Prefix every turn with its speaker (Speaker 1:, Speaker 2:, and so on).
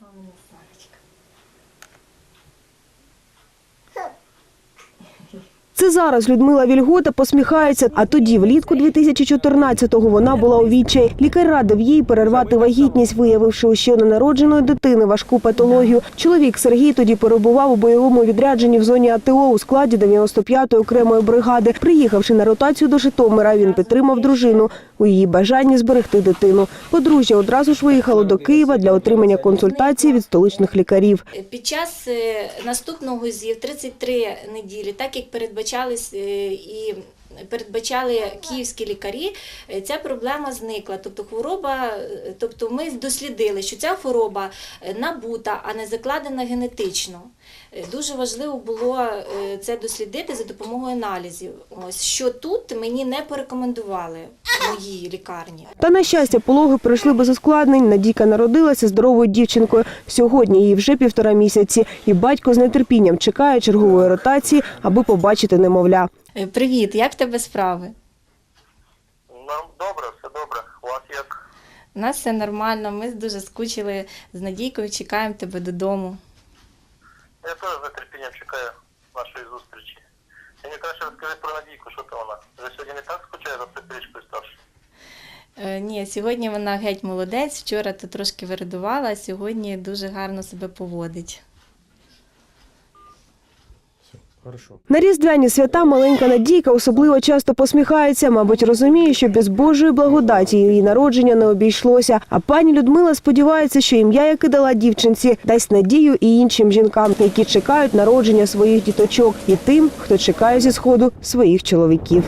Speaker 1: Мамина Сарочка.
Speaker 2: Це зараз Людмила Вільгота посміхається, а тоді, влітку 2014-го, вона була у відчаї. Лікар радив їй перервати вагітність, виявивши у ще ненародженої дитини важку патологію. Чоловік Сергій тоді перебував у бойовому відрядженні в зоні АТО у складі 95-ї окремої бригади. Приїхавши на ротацію до Житомира, він підтримав дружину у її бажанні зберегти дитину. Подружжя одразу ж виїхало до Києва для отримання консультації від столичних лікарів.
Speaker 1: Під час е, наступного ЗІВ 33 неділі, так як передбачались е, і передбачали київські лікарі, е, ця проблема зникла. Тобто хвороба, е, тобто ми дослідили, що ця хвороба набута, а не закладена генетично. Дуже важливо було це дослідити за допомогою аналізів. Ось що тут мені не порекомендували в моїй лікарні.
Speaker 2: Та на щастя, пологи пройшли без ускладнень. Надійка народилася здоровою дівчинкою. Сьогодні їй вже півтора місяці, і батько з нетерпінням чекає чергової ротації, аби побачити немовля.
Speaker 1: Е, Привіт, як в тебе справи?
Speaker 3: Нам добре, все добре. У вас як?
Speaker 1: У нас все нормально, ми дуже скучили з Надійкою, чекаємо тебе додому.
Speaker 3: Я теж з нетерпінням чекаю нашої зустрічі. Мені краще розкажи про Надійку, що то вона. Вже сьогодні не так скучає за
Speaker 1: ні, сьогодні вона геть молодець, вчора то трошки вирадувала, а сьогодні дуже гарно себе поводить.
Speaker 2: На різдвяні свята маленька Надійка особливо часто посміхається. Мабуть, розуміє, що без Божої благодаті її народження не обійшлося. А пані Людмила сподівається, що ім'я, яке дала дівчинці, дасть надію і іншим жінкам, які чекають народження своїх діточок, і тим, хто чекає зі сходу своїх чоловіків.